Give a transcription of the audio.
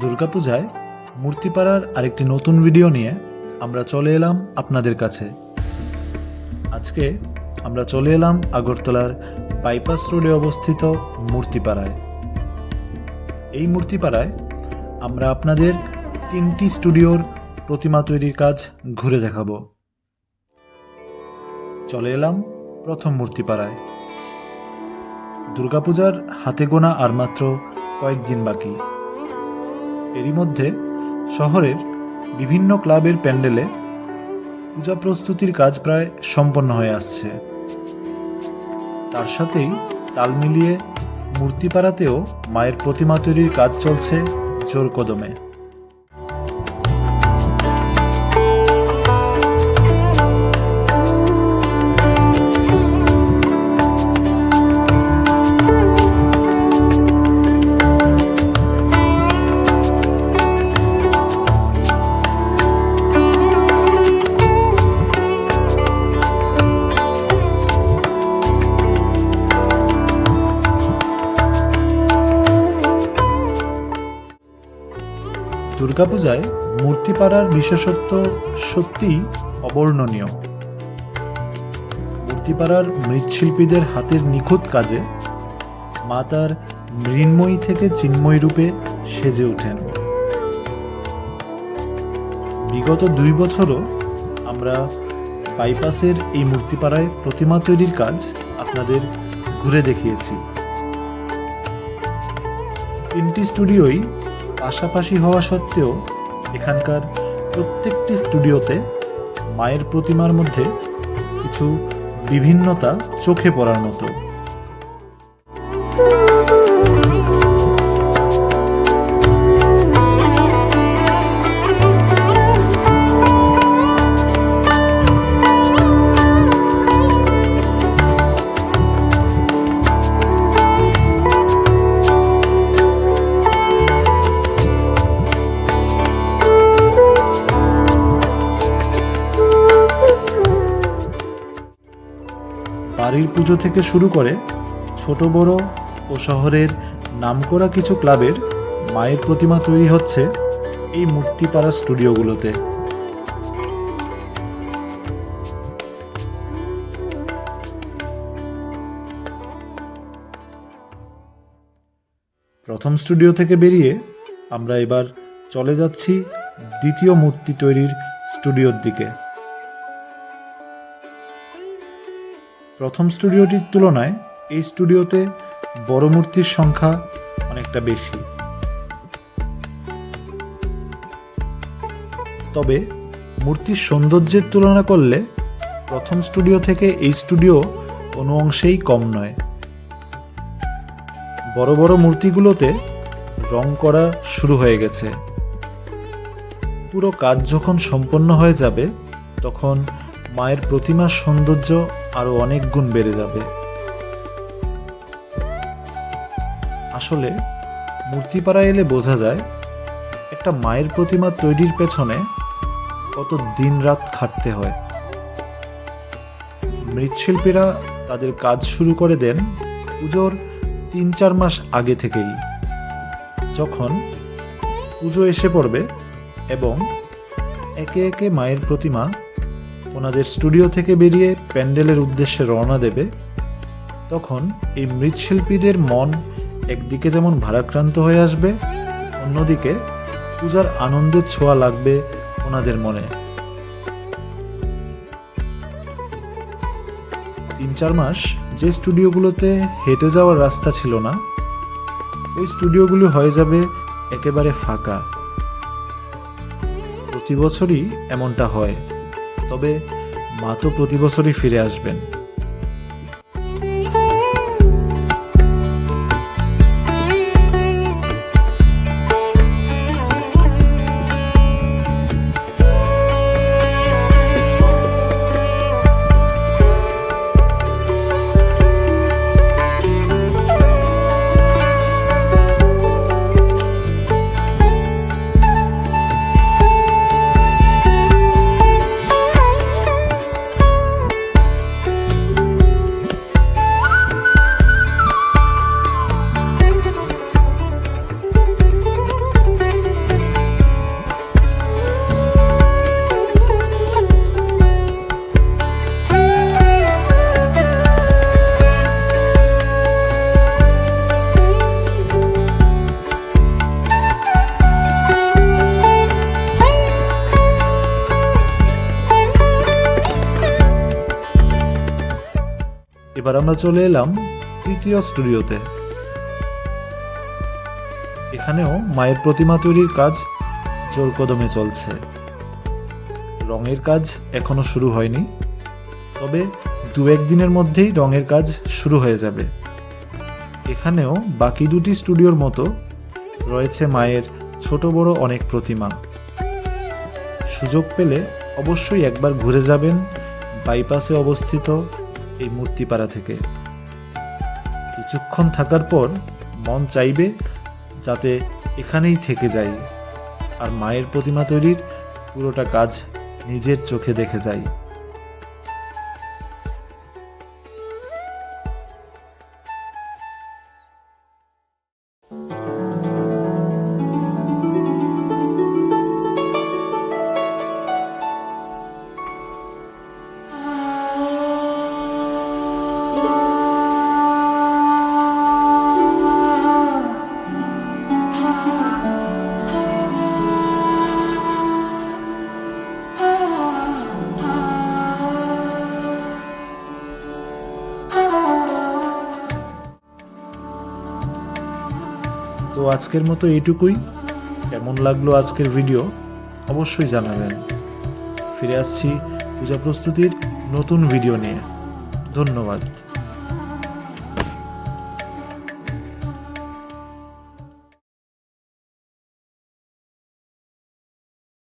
দুর্গাপূজায় মূর্তিপাড়ার আরেকটি নতুন ভিডিও নিয়ে আমরা চলে এলাম আপনাদের কাছে। আজকে আমরা চলে এলাম আগরতলার বাইপাস রোডে অবস্থিত মূর্তিপাড়ায়। এই মূর্তিপাড়ায় আমরা আপনাদের তিনটি স্টুডিওর প্রতিমা তৈরির কাজ ঘুরে দেখাবো। চলে এলাম প্রথম মূর্তিপাড়ায়। দুর্গাপূজার হাতে গোনা আর মাত্র কয়েকদিন বাকি। এরই মধ্যে শহরের বিভিন্ন ক্লাবের প্যান্ডেলে পূজা প্রস্তুতির কাজ প্রায় সম্পন্ন হয়ে আসছে। তার সাথেই তাল মিলিয়ে মূর্তিপাড়াতেও মায়ের প্রতিমা তৈরির কাজ চলছে জোর কদমে দুর্গাপূজায় মূর্তিপাড়ার বিশেষত্ব সত্যিই অবর্ণনীয়। মূর্তিপাড়ার মৃৎশিল্পীদের হাতের নিখুঁত কাজে মা তার মৃন্ময়ী থেকে চিন্ময়ী রূপে সেজে ওঠেন। বিগত দুই বছরও আমরা বাইপাসের এই মূর্তিপাড়ায় প্রতিমা তৈরির কাজ আপনাদের ঘুরে দেখিয়েছি। তিনটি স্টুডিওই পাশাপাশি হওয়া সত্ত্বেও এখানকার প্রত্যেকটি স্টুডিওতে মায়ের প্রতিমার মধ্যে কিছু বিভিন্নতা চোখে পড়ার মতো। বাড়ির পুজো থেকে শুরু করে ছোট, বড় ও শহরের নামকরা কিছু ক্লাবের মায়ের প্রতিমা তৈরি হচ্ছে এই মূর্তিপাড়া স্টুডিওগুলোতে। প্রথম স্টুডিও থেকে বেরিয়ে আমরা এবার চলে যাচ্ছি দ্বিতীয় মূর্তি তৈরির স্টুডিওর দিকে। প্রথম স্টুডিওটির তুলনায় এই স্টুডিওতে বড় মূর্তির সংখ্যা অনেকটা বেশি। তবে মূর্তির সৌন্দর্যের তুলনা করলে প্রথম স্টুডিও থেকে এই স্টুডিও কোনো অংশেই কম নয়। বড় বড় মূর্তিগুলোতে রং করা শুরু হয়ে গেছে। পুরো কাজ যখন সম্পন্ন হয়ে যাবে, তখন মায়ের প্রতিমার সৌন্দর্য আরও অনেক গুণ বেড়ে যাবে। আসলে মূর্তিপাড়া এলে বোঝা যায়, একটা মায়ের প্রতিমা তৈরির পেছনে কত দিন রাত খাটতে হয়। মৃৎশিল্পীরা তাদের কাজ শুরু করে দেন পুজোর তিন চার মাস আগে থেকেই। যখন পুজো এসে পড়বে এবং একে একে মায়ের প্রতিমা ওনাদের স্টুডিও থেকে বেরিয়ে প্যান্ডেলের উদ্দেশ্যে রওনা দেবে, তখন এই মৃৎশিল্পীদের মন একদিকে যেমন ভারাক্রান্ত হয়ে আসবে, অন্যদিকে পূজার আনন্দের ছোঁয়া লাগবে ওনাদের মনে। তিন চার মাস যে স্টুডিওগুলোতে হেঁটে যাওয়ার রাস্তা ছিল না, ওই স্টুডিওগুলো হয়ে যাবে একেবারে ফাঁকা। প্রতি বছরই এমনটা হয়। তবে মা তো প্রতি বছরই ফিরে আসবেন। এবার আমরা চলে এলাম তৃতীয় স্টুডিওতে। এখানেও মায়ের প্রতিমা তৈরির কাজ জোর কদমে চলছে। রঙের কাজ এখনও শুরু হয়নি, তবে দু একদিনের মধ্যেই রঙের কাজ শুরু হয়ে যাবে। এখানেও বাকি দুটি স্টুডিওর মতো রয়েছে মায়ের ছোট বড় অনেক প্রতিমা। সুযোগ পেলে অবশ্যই একবার ঘুরে যাবেন, বাইপাসে অবস্থিত এই মূর্তিপাড়া থেকে। কিছুক্ষণ থাকার পর মন চাইবে যাতে এখানেই থেকে যায় আর মায়ের প্রতিমা তৈরির পুরোটা কাজ নিজের চোখে দেখে যাই। তো আজকের মতো এইটুকুই। কেমন লাগল আজকের ভিডিও? অবশ্যই জানাবেন। ফিরে আসছি পূজা প্রস্তুতির নতুন ভিডিও নিয়ে। ধন্যবাদ।